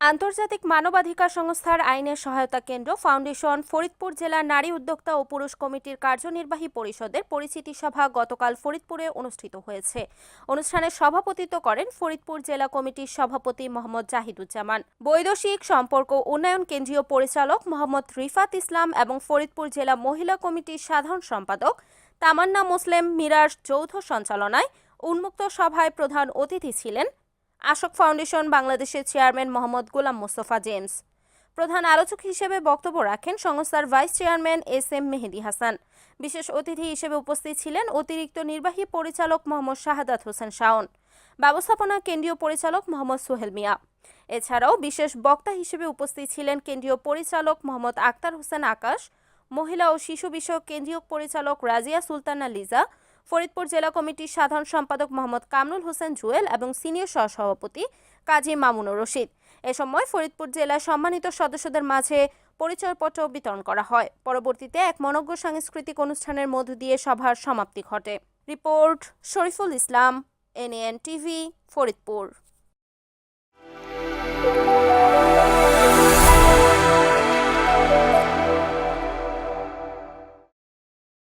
আন্তর্জাতিক মানবাধিকার সংস্থার আইনের সহায়তা কেন্দ্র ফাউন্ডেশন ফরিদপুর জেলা নারী উদ্যোক্তা ও পুরুষ কমিটির কার্যনির্বাহী পরিষদের পরিচিতি সভা গতকাল ফরিদপুরে অনুষ্ঠিত হয়েছে। অনুষ্ঠানে সভাপতিত্ব করেন ফরিদপুর জেলা কমিটির সভাপতি মোহাম্মদ জাহিদুজ্জামান। বৈদেশিক সম্পর্ক উন্নয়ন কেন্দ্রীয় পরিচালক মোহাম্মদ রিফাত ইসলাম এবং ফরিদপুর জেলা মহিলা কমিটির সাধারণ সম্পাদক তামান্না মুসলিম মিরার যৌথ সঞ্চালনায় উন্মুক্ত সভায় প্রধান অতিথি ছিলেন আশোক ফাউন্ডেশন বাংলাদেশের চেয়ারম্যান মোহাম্মদ গোলাম মোস্তফা জেমস। প্রধান আলোচক হিসেবে বক্তব্য রাখেন সংস্থার vice chairman S M Mehedi Hasan. বিশেষ অতিথি হিসেবে উপস্থিত ছিলেন অতিরিক্ত নির্বাহী পরিচালক মোহাম্মদ শাহাদাত হোসেন শাওন, ব্যবস্থাপনা কেন্দ্রীয় পরিচালক মোহাম্মদ সোহেল মিয়া। এছাড়াও বিশেষ বক্তা হিসেবে উপস্থিত ছিলেন কেন্দ্রীয় পরিচালক মোহাম্মদ আক্তার হোসেন আকাশ, মহিলা ও শিশু বিষয়ক কেন্দ্রীয় পরিচালক রাজিয়া সুলতানা লিজা ফরিদপুর জেলা কমিটির সাধারণ সম্পাদক মোহাম্মদ কামরুল হোসেন জুয়েল এবং সিনিয়র সহসভাপতি কাজী মামুনুর রশিদ। এ সময় ফরিদপুর জেলার সম্মানিত সদস্যদের মাঝে পরিচয়পত্র বিতরণ করা হয়। পরবর্তীতে এক মনজ্ঞ সাংস্কৃতিক অনুষ্ঠানের মধ্য দিয়ে সভার সমাপ্তি ঘটে। Report Shariful Islam NN TV, Faridpur.